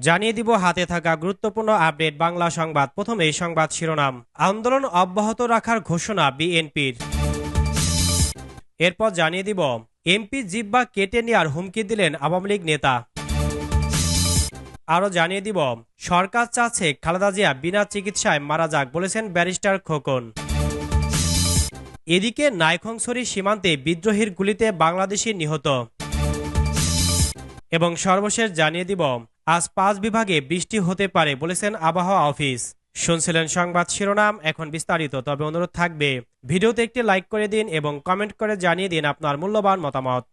জানিয়ে দিব হাতে থাকা গুরুত্বপূর্ণ আপডেট বাংলা সংবাদ। প্রথম সংবাদ শিরোনাম। আন্দোলন অব্যাহত রাখার ঘোষণা বিএনপির। এরপর জানিয়ে দিব, এমপি জিব্বা কেটে নেওয়ার হুমকি দিলেন আওয়ামী লীগ নেতা। আরও জানিয়ে দিব, সরকার চাচ্ছে খালেদা জিয়া বিনা চিকিৎসায় মারা যাক বলেছেন ব্যারিস্টার খোকন। এদিকে নাইখংসরি সীমান্তে বিদ্রোহীর গুলিতে বাংলাদেশি নিহত। এবং সর্বশেষ জানিয়ে দিব, আজ পাঁচ বিভাগে বৃষ্টি হতে পারে বলেছেন আবহাওয়া অফিস। শুনছিলেন সংবাদ শিরোনাম, এখন বিস্তারিত। তবে অনুরোধ থাকবে, ভিডিওতে একটি লাইক করে দিন এবং কমেন্ট করে জানিয়ে দিন আপনার মূল্যবান মতামত।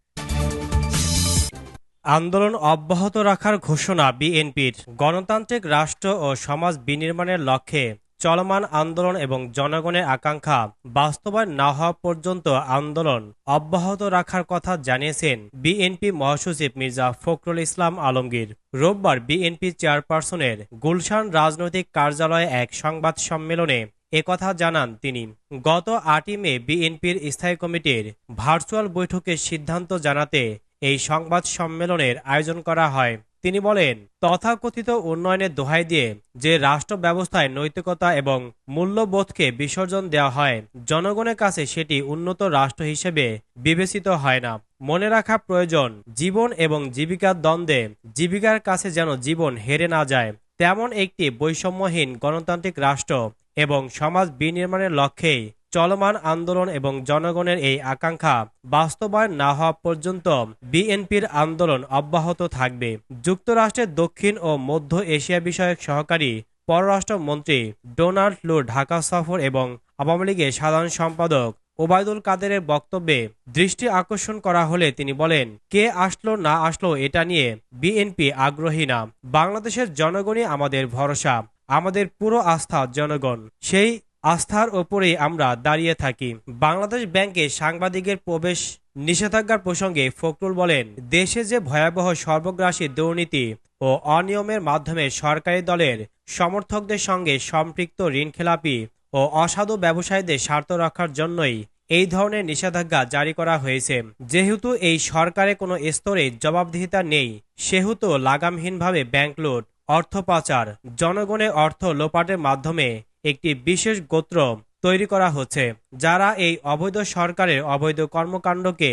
আন্দোলন অব্যাহত রাখার ঘোষণা বিএনপির। গণতান্ত্রিক রাষ্ট্র ও সমাজ বিনির্মাণের লক্ষ্যে চলমান আন্দোলন এবং জনগণের আকাঙ্ক্ষা বাস্তবায়ন না হওয়া পর্যন্ত আন্দোলন অব্যাহত রাখার কথা জানিয়েছেন বিএনপি মহাসচিব মির্জা ফখরুল ইসলাম আলমগীর। রোববার বিএনপি চেয়ারপারসনের গুলশান রাজনৈতিক কার্যালয়ে এক সংবাদ সম্মেলনে একথা জানান তিনি। গত আটই মে বিএনপির স্থায়ী কমিটির ভার্চুয়াল বৈঠকে সিদ্ধান্ত জানাতে এই সংবাদ সম্মেলনের আয়োজন করা হয়। তিনি বলেন, তথাকথিত উন্নয়নের দোহাই দিয়ে যে রাষ্ট্র ব্যবস্থায় নৈতিকতা এবং মূল্যবোধকে বিসর্জন দেওয়া হয়, জনগণের কাছে সেটি উন্নত রাষ্ট্র হিসেবে বিবেচিত হয় না। মনে রাখা প্রয়োজন, জীবন এবং জীবিকার দ্বন্দ্বে জীবিকার কাছে যেন জীবন হেরে না যায়, তেমন একটি বৈষম্যহীন গণতান্ত্রিক রাষ্ট্র এবং সমাজ বিনির্মাণের লক্ষ্যেই চলমান আন্দোলন এবং জনগণের এই আকাঙ্ক্ষা বাস্তবায়ন না হওয়া পর্যন্ত বিএনপির আন্দোলন অব্যাহত থাকবে। যুক্তরাষ্ট্রের দক্ষিণ ও মধ্য এশিয়া বিষয়ক সহকারী পররাষ্ট্রমন্ত্রী ডোনাল্ড লু ঢাকা সফর এবং আওয়ামী লীগের সাধারণ সম্পাদক ওবায়দুল কাদেরের বক্তব্যে দৃষ্টি আকর্ষণ করা হলে তিনি বলেন, কে আসলো না আসলো এটা নিয়ে বিএনপি আগ্রহী না। বাংলাদেশের জনগণই আমাদের ভরসা, আমাদের পুরো আস্থা জনগণ। সেই আস্থার ওপরেই আমরা দাঁড়িয়ে থাকি। বাংলাদেশ ব্যাংকে সাংবাদিকের প্রবেশ নিষেধাজ্ঞার প্রসঙ্গে ফখরুল বলেন, দেশে যে ভয়াবহ সর্বগ্রাসী দুর্নীতি ও অনিয়মের মাধ্যমে সরকারি দলের সমর্থকদের সঙ্গে সম্পৃক্ত ঋণখেলাপি ও অসাধু ব্যবসায়ীদের স্বার্থ রক্ষার জন্যই এই ধরনের নিষেধাজ্ঞা জারি করা হয়েছে। যেহেতু এই সরকারে কোনো স্তরে জবাবদিহিতা নেই, সেহেতু লাগামহীনভাবে ব্যাংক লুট, অর্থ পাচার, জনগণের অর্থ লোপাটের মাধ্যমে একটি বিশেষ গোত্র তৈরি করা হচ্ছে, যারা এই অবৈধ সরকারের অবৈধ কর্মকাণ্ডকে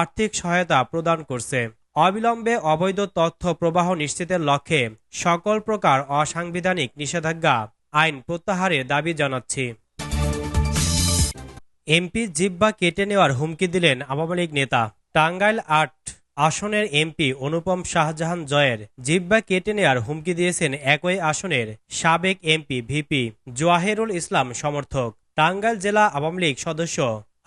আর্থিক সহায়তা প্রদান করছে। অবিলম্বে অবৈধ তথ্য প্রবাহ নিশ্চিতের লক্ষ্যে সকল প্রকার অসাংবিধানিক নিষেধাজ্ঞা আইন প্রত্যাহারের দাবি জানাচ্ছি। এমপি জিব্বা কেটে নেওয়ার হুমকি দিলেন আওয়ামী লীগ নেতা। টাঙ্গাইল আট আসনের এমপি অনুপম শাহজাহান জয়ের জিব্বা কেটে নেয়ার হুমকি দিয়েছেন একই আসনের সাবেক এমপি ভিপি জোয়াহেরুল ইসলাম সমর্থক। টাঙ্গাইল জেলা আওয়ামী লীগ সদস্য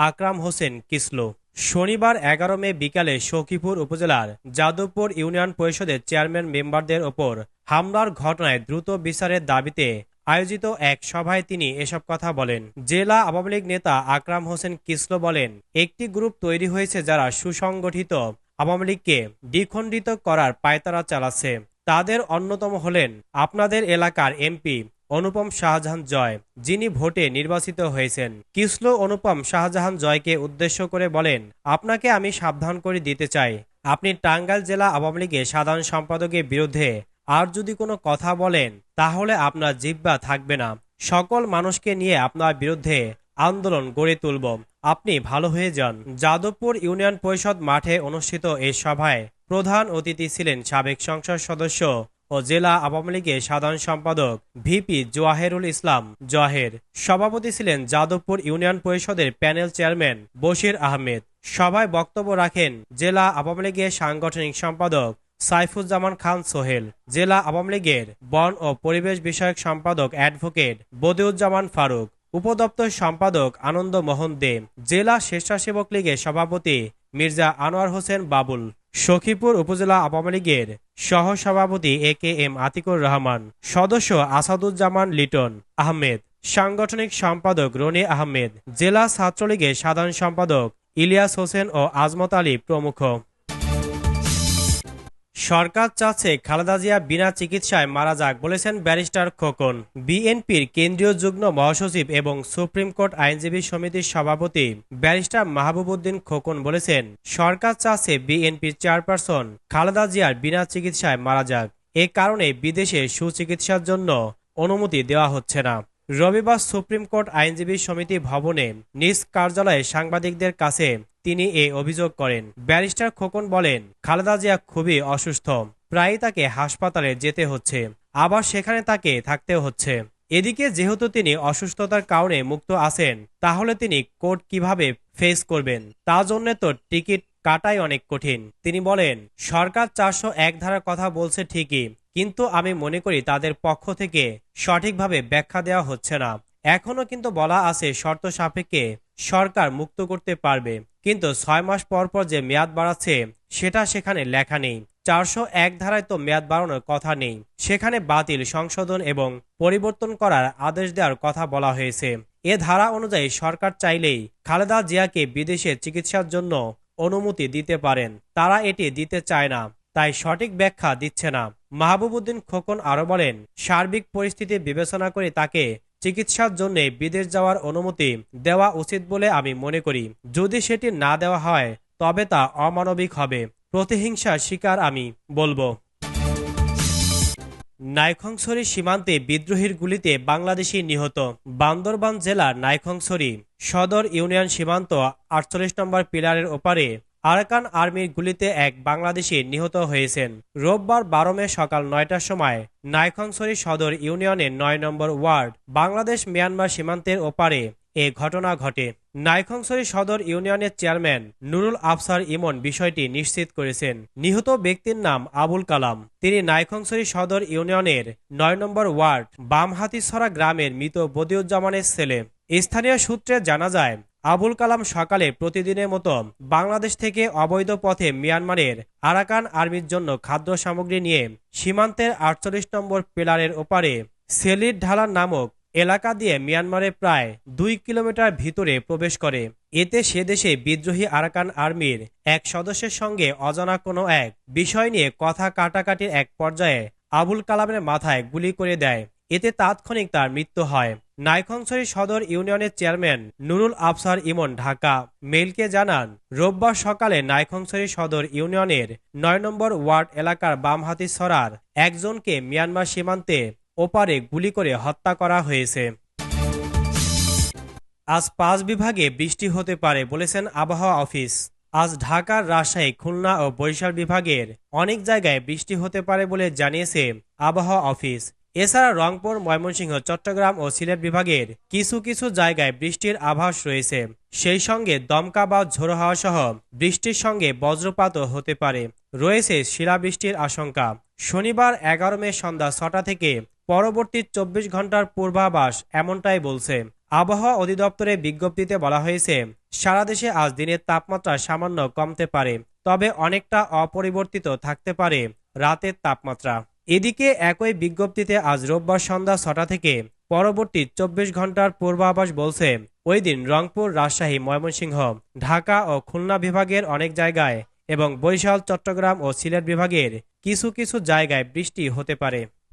আকরাম হোসেন কিসলু। শনিবার এগারো মে বিকালে সখীপুর উপজেলার যাদবপুর ইউনিয়ন পরিষদের চেয়ারম্যান মেম্বারদের ওপর হামলার ঘটনায় দ্রুত বিচারের দাবিতে আয়োজিত এক সভায় তিনি এসব কথা বলেন। জেলা আওয়ামী লীগ নেতা আকরাম হোসেন কিসলো বলেন, একটি গ্রুপ তৈরি হয়েছে যারা সুসংগঠিত আওয়ামী লীগকে দ্বিখণ্ডিত করার পায়তারা চালাচ্ছে। তাদের অন্যতম হলেন আপনাদের এলাকার এমপি অনুপম শাহজাহান জয়, যিনি ভোটে নির্বাচিত হয়েছেন। কিসলো অনুপম শাহজাহান জয়কে উদ্দেশ্য করে বলেন, আপনাকে আমি সাবধান করে দিতে চাই। আপনি টাঙ্গাইল জেলা আওয়ামী লীগের সাধারণ সম্পাদকের বিরুদ্ধে আর যদি কোনো কথা বলেন, তাহলে আপনার জিব্বা থাকবে না। সকল মানুষকে নিয়ে আপনার বিরুদ্ধে আন্দোলন গড়ে তুলব। আপনি ভালো হয়ে যান। যাদবপুর ইউনিয়ন পরিষদ মাঠে অনুষ্ঠিত এই সভায় প্রধান অতিথি ছিলেন সাবেক সংসদ সদস্য ও জেলা আওয়ামী লীগের সাধারণ সম্পাদক ভিপি জোয়াহেরুল ইসলাম জহের সভাপতি ছিলেন যাদবপুর ইউনিয়ন পরিষদের প্যানেল চেয়ারম্যান বশির আহমেদ। সভায় বক্তব্য রাখেন জেলা আওয়ামী লীগের সাংগঠনিক সম্পাদক সাইফুজ্জামান খান সোহেল, জেলা আওয়ামী লীগের বন ও পরিবেশ বিষয়ক সম্পাদক অ্যাডভোকেট বদিউজ্জামান ফারুক উপদপ্তর সম্পাদক আনন্দ মোহন দে, জেলা স্বেচ্ছাসেবক লীগের সভাপতি মির্জা আনোয়ার হোসেন বাবুল, সখীপুর উপজেলা আওয়ামী লীগের সহ সভাপতি A K M Atikur Rahman, সদস্য আসাদুজ্জামান লিটন আহমেদ, সাংগঠনিক সম্পাদক রনি আহমেদ, জেলা ছাত্রলীগের সাধারণ সম্পাদক ইলিয়াস হোসেন ও আজমত আলী প্রমুখ। সরকার চাচ্ছে খালেদা জিয়া বিনা চিকিৎসায় মারা যাক বলেছেন ব্যারিস্টার খোকন। বিএনপির কেন্দ্রীয় যুগ্ম মহাসচিব এবং সুপ্রিম কোর্ট আইনজীবী সমিতির সভাপতি ব্যারিস্টার মাহবুবুদ্দিন খোকন বলেছেন, সরকার চাচ্ছে বিএনপির চেয়ারপারসন খালেদা জিয়ার বিনা চিকিৎসায় মারা যাক। এ কারণে বিদেশে সুচিকিৎসার জন্য অনুমতি দেওয়া হচ্ছে না। রবিবার সুপ্রিম কোর্ট আইনজীবী সমিতি ভবনে নিজ কার্যালয়ে সাংবাদিকদের কাছে তিনি এ অভিযোগ করেন। ব্যারিস্টার খোকন বলেন, খালেদা জিয়া খুবই অসুস্থ, প্রায়ই তাকে হাসপাতালে যেতে হচ্ছে, আবার সেখানে তাকে থাকতে হচ্ছে। এদিকে যেহেতু তিনি অসুস্থতার কারণে মুক্ত আছেন, তাহলে তিনি কোর্ট কীভাবে ফেস করবেন? তা জন্য তো টিকিট কাটাই অনেক কঠিন। তিনি বলেন, সরকার চারশো এক ধারার কথা বলছে ঠিকই, কিন্তু আমি মনে করি তাদের পক্ষ থেকে সঠিকভাবে ব্যাখ্যা দেওয়া হচ্ছে না। এখনও কিন্তু বলা আছে শর্ত সাপেক্ষে সরকার মুক্ত করতে পারবে। কিন্তু ছয় মাস পর পর যে মেয়াদ বাড়াচ্ছে, সেটা সেখানে লেখা নেই। চারশো এক ধারায় তো মেয়াদ বাড়ানোর কথা নেই। সেখানে বাতিল, সংশোধন এবং পরিবর্তন করার আদেশ দেওয়ার কথা বলা হয়েছে। এ ধারা অনুযায়ী সরকার চাইলেই খালেদা জিয়াকে বিদেশে চিকিৎসার জন্য অনুমতি দিতে পারেন। তারা এটি দিতে চায় না, তাই সঠিক ব্যাখ্যা দিচ্ছে না। মাহবুবুদ্দিন খোকন আরও বলেন, সার্বিক পরিস্থিতি বিবেচনা করে তাকে চিকিৎসার জন্য বিদেশ যাওয়ার অনুমতি দেওয়া উচিত বলে আমি মনে করি। যদি সেটি না দেওয়া হয়, তবে তা অমানবিক হবে। প্রতিহিংসার শিকার আমি বলব। নাইখংছড়ি সীমান্তে বিদ্রোহীর গুলিতে বাংলাদেশি নিহত। বান্দরবান জেলার নাইখংছড়ি সদর ইউনিয়ন সীমান্ত আটচল্লিশ নম্বর পিলারের ওপারে আরাকান আর্মির গুলিতে এক বাংলাদেশি নিহত হয়েছেন। রোববার বারো মে সকাল নয়টার সময় নাইখংছড়ি সদর ইউনিয়নের নয় নম্বর ওয়ার্ড বাংলাদেশ মিয়ানমার সীমান্তের ওপারে এ ঘটনা ঘটে। নাইখংছড়ি সদর ইউনিয়নের চেয়ারম্যান নুরুল আফসার ইমন বিষয়টি নিশ্চিত করেছেন। নিহত ব্যক্তির নাম আবুল কালাম। তিনি নাইখংছড়ি সদর ইউনিয়নের নয় নম্বর ওয়ার্ড বামহাতিছড়া গ্রামের মৃত বদিউজ্জামানের ছেলে। স্থানীয় সূত্রে জানা যায় আবুল কালাম সকালে প্রতিদিনের মতো বাংলাদেশ থেকে অবৈধ পথে মিয়ানমারের আরাকান আর্মির জন্য খাদ্য সামগ্রী নিয়ে সীমান্তের আটচল্লিশ নম্বর পিলারের ওপারে সেলির ঢালা নামক এলাকা দিয়ে মিয়ানমারে প্রায় দুই কিলোমিটার ভিতরে প্রবেশ করে। এতে সে দেশে বিদ্রোহী আরাকান আর্মির এক সদস্যের সঙ্গে অজানা কোনো এক বিষয় নিয়ে কথা কাটাকাটির এক পর্যায়ে আবুল কালামের মাথায় গুলি করে দেয়। এতে তাৎক্ষণিক তার মৃত্যু হয়। নাইখংছড়ি সদর ইউনিয়নের চেয়ারম্যান নুরুল আফসার ইমন, ঢাকা। মেইলকে জানান, রোববার সকালে নাইখংছড়ি সদর ইউনিয়নের নয় নম্বর ওয়ার্ড এলাকার বামহাতি সরার একজনকে মিয়ানমার সীমান্তে ওপারে গুলি করে হত্যা করা হয়েছে। আজ পাঁচ বিভাগে বৃষ্টি হতে পারে বলেছেন আবহাওয়া অফিস। আজ ঢাকার রাজশাহী, খুলনা ও বরিশাল বিভাগের অনেক জায়গায় বৃষ্টি হতে পারে বলে জানিয়েছে আবহাওয়া অফিস। এছাড়া রংপুর, ময়মনসিংহ, চট্টগ্রাম ও সিলেট বিভাগের কিছু কিছু জায়গায় বৃষ্টির আভাস রয়েছে। সেই সঙ্গে দমকা বা ঝোড়ো হাওয়া সহ বৃষ্টির সঙ্গে বজ্রপাতও হতে পারে। রয়েছে শিলাবৃষ্টির আশঙ্কা। শনিবার এগারো মে সন্ধ্যা ছটা থেকে পরবর্তী চব্বিশ ঘণ্টার পূর্বাভাস এমনটাই বলছে। আবহাওয়া অধিদপ্তরের বিজ্ঞপ্তিতে বলা হয়েছে, সারা দেশে আজ দিনের তাপমাত্রা সামান্য কমতে পারে, তবে অনেকটা অপরিবর্তিত থাকতে পারে রাতের তাপমাত্রা। এদিকে একই বিজ্ঞপ্তিতে আজ রোববার সন্ধ্যা ছটা থেকে পরবর্তী চব্বিশ ঘণ্টার পূর্বাভাস বলছে, ওই দিন রংপুর, রাজশাহী, ময়মনসিংহ, ঢাকা ও খুলনা বিভাগের অনেক জায়গায় এবং বরিশাল, চট্টগ্রাম ও সিলেট বিভাগের কিছু কিছু জায়গায় বৃষ্টি হতে পারে।